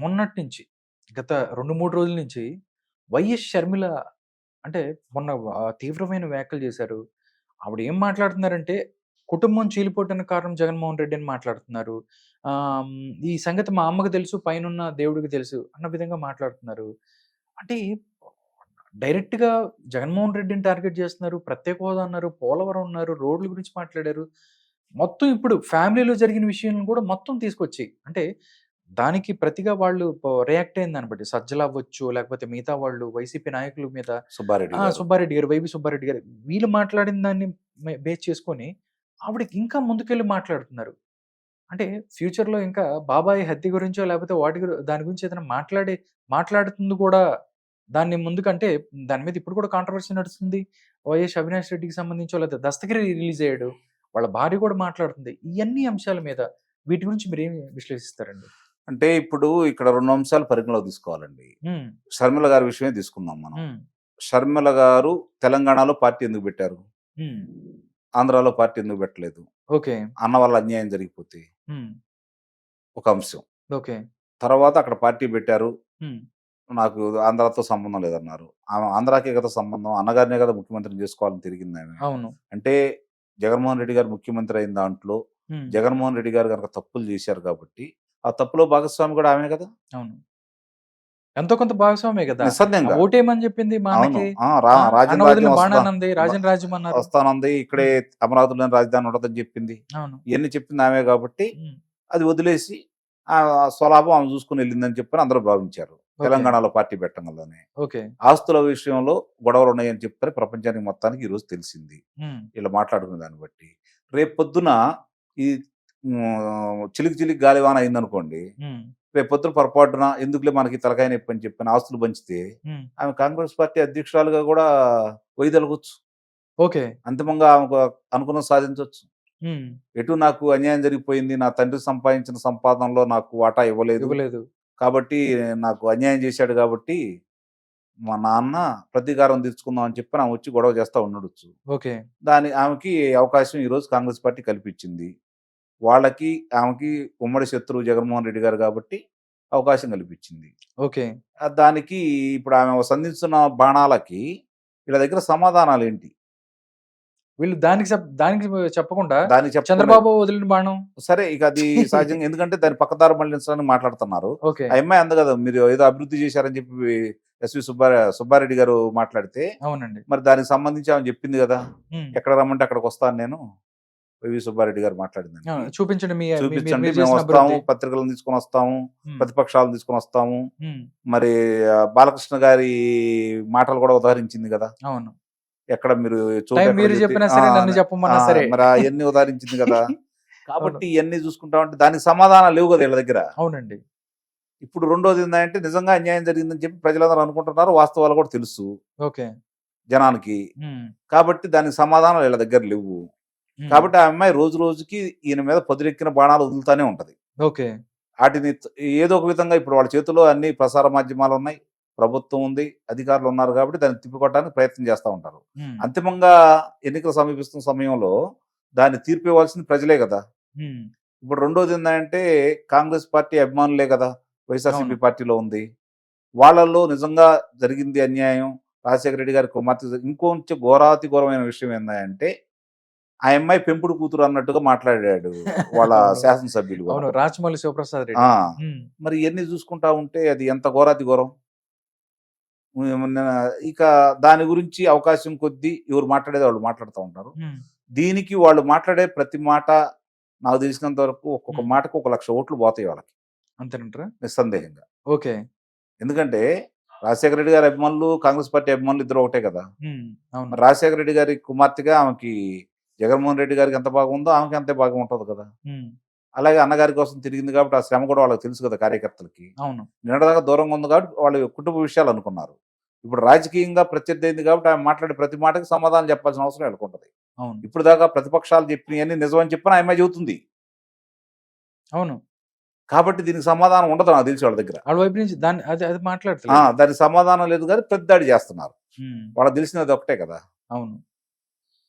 మొన్నటి నుంచి గత రెండు మూడు రోజుల నుంచి వైఎస్ షర్మిల అంటే మొన్న తీవ్రమైన వ్యాఖ్యలు చేశారు. ఆవిడ ఏం మాట్లాడుతున్నారంటే కుటుంబం చీలిపోవటానికి కారణం జగన్మోహన్ రెడ్డి అని మాట్లాడుతున్నారు. ఈ సంగతి మా అమ్మకు తెలుసు పైన దేవుడికి తెలుసు అన్న విధంగా మాట్లాడుతున్నారు. అంటే డైరెక్ట్గా జగన్మోహన్ రెడ్డిని టార్గెట్ చేస్తున్నారు ప్రత్యేక హోదా అన్నారు పోలవరం ఉన్నారు రోడ్ల గురించి మాట్లాడారు. మొత్తం ఇప్పుడు ఫ్యామిలీలో జరిగిన విషయాలను కూడా మొత్తం తీసుకొచ్చి అంటే దానికి ప్రతిగా వాళ్ళు రియాక్ట్ అయిన దాన్ని బట్టి. సజ్జల అవ్వచ్చు లేకపోతే మిగతా వాళ్ళు వైసీపీ నాయకుల మీద సుబ్బారెడ్డి. సుబ్బారెడ్డి గారు వైవి సుబ్బారెడ్డి గారు వీళ్ళు మాట్లాడిన దాన్ని బేస్ చేసుకొని ఆవిడకి ఇంకా ముందుకెళ్ళి మాట్లాడుతున్నారు. అంటే ఫ్యూచర్లో ఇంకా బాబాయ్ హత్య గురించో లేకపోతే వాటి గురి దాని గురించి ఏదైనా మాట్లాడే మాట్లాడుతుంది కూడా దాన్ని ముందుకంటే దాని మీద ఇప్పుడు కూడా కాంట్రవర్సీ నడుస్తుంది. వైఎస్ అవినాష్ రెడ్డికి సంబంధించో లేకపోతే దస్తగిరి రిలీజ్ అయ్యాడు వాళ్ళ భార్య కూడా మాట్లాడుతుంది. ఇవన్నీ అంశాల మీద వీటి గురించి మీరు ఏమి విశ్లేషిస్తారండి? అంటే ఇప్పుడు ఇక్కడ రెండు అంశాలు పరిగణలో తీసుకోవాలండి. షర్మిల గారి విషయమే తీసుకుందాం మనం. షర్మిల గారు తెలంగాణలో పార్టీ ఎందుకు పెట్టారు? ఆంధ్రాలో పార్టీ ఎందుకు పెట్టలేదు? ఓకే. అన్న వల్ల అన్యాయం జరిగిపోతే ఒక అంశం. ఓకే. తర్వాత అక్కడ పార్టీ పెట్టారు. నాకు ఆంధ్రాతో సంబంధం లేదన్నారు. ఆమె ఆంధ్రాకే కదా సంబంధం అన్నగారినే కదా ముఖ్యమంత్రిని చేసుకోవాలని తిరిగింది ఆమె. అవును. అంటే జగన్మోహన్ రెడ్డి గారు ముఖ్యమంత్రి అయిన దాంట్లో జగన్మోహన్ రెడ్డి గారు కనుక తప్పులు చేశారు కాబట్టి ఆ తప్పులో భాగస్వామి కూడా ఆమె కదా? అవును. ఎంతో కొంత భాగస్వామే కదా? నిస్సందేహంగా. ఓటేమని చెప్పింది రాజన్ రాజ్యం అన్నారు. వస్తానంది. ఇక్కడే అమరావతిలోని రాజధాని ఉండదని చెప్పింది. ఇవన్నీ చెప్పింది ఆమె కాబట్టి అది వదిలేసి ఆ స్వలాభం ఆమె చూసుకుని వెళ్ళిందని చెప్పని అందరూ భావించారు. తెలంగాణలో పార్టీ పెట్టడం వల్లనే ఓకే. ఆస్తుల విషయంలో గొడవలు ఉన్నాయని చెప్పని ప్రపంచానికి మొత్తానికి ఈరోజు తెలిసింది. ఉమ్, ఇలా మాట్లాడుకునే దాన్ని బట్టి. రేపు పొద్దున ఈ చిలికి చిలికి గాలివాన అయిందనుకోండి రేపు పొద్దున పొరపాటున ఎందుకులే మనకి తలకాయ నొప్పి అని చెప్పిన ఆస్తులు పంచితే ఆమె కాంగ్రెస్ పార్టీ అధ్యక్షురాలుగా కూడా వైదొలగొచ్చు ఓకే. అంతిమంగా ఆమెకు అనుకున్న సాధించవచ్చు ఎటు నాకు అన్యాయం జరిగిపోయింది నా తండ్రి సంపాదించిన సంపాదనలో నాకు వాటా ఇవ్వలేదు. ఇవ్వలేదు. కాబట్టి నాకు అన్యాయం చేశాడు కాబట్టి మా నాన్న ప్రతీకారం తీర్చుకుందాం అని చెప్పి ఆమె వచ్చి గొడవ చేస్తా ఉండొచ్చు. ఓకే. దాని ఆమెకి అవకాశం ఈరోజు కాంగ్రెస్ పార్టీ కల్పించింది. వాళ్ళకి ఆమెకి ఉమ్మడి శత్రువు జగన్మోహన్ రెడ్డి గారు కాబట్టి అవకాశం కల్పించింది. ఓకే. దానికి ఇప్పుడు ఆమె సంధిస్తున్న బాణాలకి వీళ్ళ దగ్గర సమాధానాలు ఏంటి వీళ్ళు దానికి దానికి చెప్పకుండా దానికి చంద్రబాబు వదిలిన బాణం. సరే ఇక అది సహజంగా ఎందుకంటే దాని పక్కదారి మళ్ళించడానికి మాట్లాడుతున్నారు. ఆ అమ్మాయి అంద కదా మీరు ఏదో అభివృద్ధి చేశారని చెప్పి ఎస్వి సుబ్బారె సుబ్బారెడ్డి గారు మాట్లాడితే అవునండి. మరి దానికి సంబంధించి ఆమె చెప్పింది కదా ఎక్కడ రమ్మంటే అక్కడికి వస్తాను నేను. వైవి సుబ్బారెడ్డి గారు మాట్లాడింది చూపించండి చూపించండి మేము వస్తాము. పత్రికలను తీసుకొని వస్తాము ప్రతిపక్షాలను తీసుకొని వస్తాము. మరి బాలకృష్ణ గారి మాటలు కూడా ఉదాహరించింది కదా. అవును. ఎక్కడ మీరు మీరు చెప్పి- చెప్పినా సరే నన్ను చెప్పమన్నా సరే. మరి అవన్నీ ఉదాహరించింది కదా. కాబట్టి ఇవన్నీ చూసుకుంటా ఉంటే దానికి సమాధానం లేవు కదా వీళ్ళ దగ్గర. అవునండి. ఇప్పుడు రెండోది ఏంటంటే నిజంగా అన్యాయం జరిగిందని చెప్పి ప్రజలందరూ అనుకుంటున్నారు వాస్తవాలు కూడా తెలుసు. ఓకే. జనానికి. కాబట్టి దానికి సమాధానం వీళ్ళ దగ్గర లేవు. కాబట్టి ఆ అమ్మాయి రోజు రోజుకి ఈయన మీద పొదిరెక్కిన బాణాలు వదులుతానే ఉంటది. ఓకే. వాటిని ఏదో ఒక విధంగా ఇప్పుడు వాళ్ళ చేతిలో అన్ని ప్రసార మాధ్యమాలు ఉన్నాయి. ప్రభుత్వం ఉంది అధికారులు ఉన్నారు కాబట్టి దాన్ని తిప్పికొట్టడానికి ప్రయత్నం చేస్తూ ఉంటారు. అంతిమంగా ఎన్నికలు సమీపిస్తున్న సమయంలో దాన్ని తీర్పు ఇవ్వాల్సింది ప్రజలే కదా. ఇప్పుడు రెండోది ఏంటంటే కాంగ్రెస్ పార్టీ అభిమానులే కదా వైఎస్ఆర్సీపీ. పార్టీలో ఉంది. వాళ్ళల్లో నిజంగా జరిగింది అన్యాయం. రాజశేఖర రెడ్డి గారి కుమార్తె ఇంకొంచెం ఘోరాతి ఘోరమైన విషయం ఏంటంటే ఆ అమ్మాయి పెంపుడు కూతురు అన్నట్టుగా మాట్లాడాడు వాళ్ళ. శాసనసభ్యులు. అవును రాజమౌళి శివప్రసాద్ రెడ్డి. మరి ఇవన్నీ చూసుకుంటా ఉంటే అది ఎంత ఘోరాతి ఘోరం? ఇక దాని గురించి అవకాశం కొద్దీ ఎవరు మాట్లాడేది వాళ్ళు మాట్లాడుతూ ఉంటారు. దీనికి వాళ్ళు మాట్లాడే ప్రతి మాట నాకు తెలిసినంత వరకు ఒక్కొక్క. మాటకు ఒక లక్ష ఓట్లు పోతాయి వాళ్ళకి. అంతేనంటారా? నిస్సందేహంగా. ఓకే. ఎందుకంటే రాజశేఖర రెడ్డి గారి అభిమానులు కాంగ్రెస్ పార్టీ అభిమానులు ఇద్దరు ఒకటే కదా. రాజశేఖర రెడ్డి గారి కుమార్తెగా ఆమెకి జగన్మోహన్ రెడ్డి గారికి ఎంత బాగా ఉందో ఆమెకి అంతే బాగా ఉంటుంది కదా అలాగే అన్నగారి కోసం తిరిగింది కాబట్టి ఆ శ్రమ కూడా వాళ్ళకి తెలుసు కదా కార్యకర్తలకి. అవును. నిన్నదాకా దూరంగా ఉంది కాబట్టి వాళ్ళ కుటుంబ విషయాలు అనుకున్నారు. ఇప్పుడు రాజకీయంగా ప్రత్యర్థి అయింది కాబట్టి ఆమె మాట్లాడే ప్రతి మాటకి సమాధానం చెప్పాల్సిన అవసరం వెళ్ళుకుంటది. అవును. ఇప్పుడు దాకా ప్రతిపక్షాలు చెప్పినవన్నీ నిజమని చెప్పిన ఆమె చెబుతుంది. అవును. కాబట్టి దీనికి సమాధానం ఉండదు నాకు తెలిసి వాళ్ళ దగ్గర. వాళ్ళ వైపు నుంచి దాన్ని అది అది ఆ, మాట్లాడుతున్నారు దానికి సమాధానం లేదు కానీ పెద్దాడి చేస్తున్నారు. వాళ్ళకి తెలిసినది ఒకటే కదా. అవును.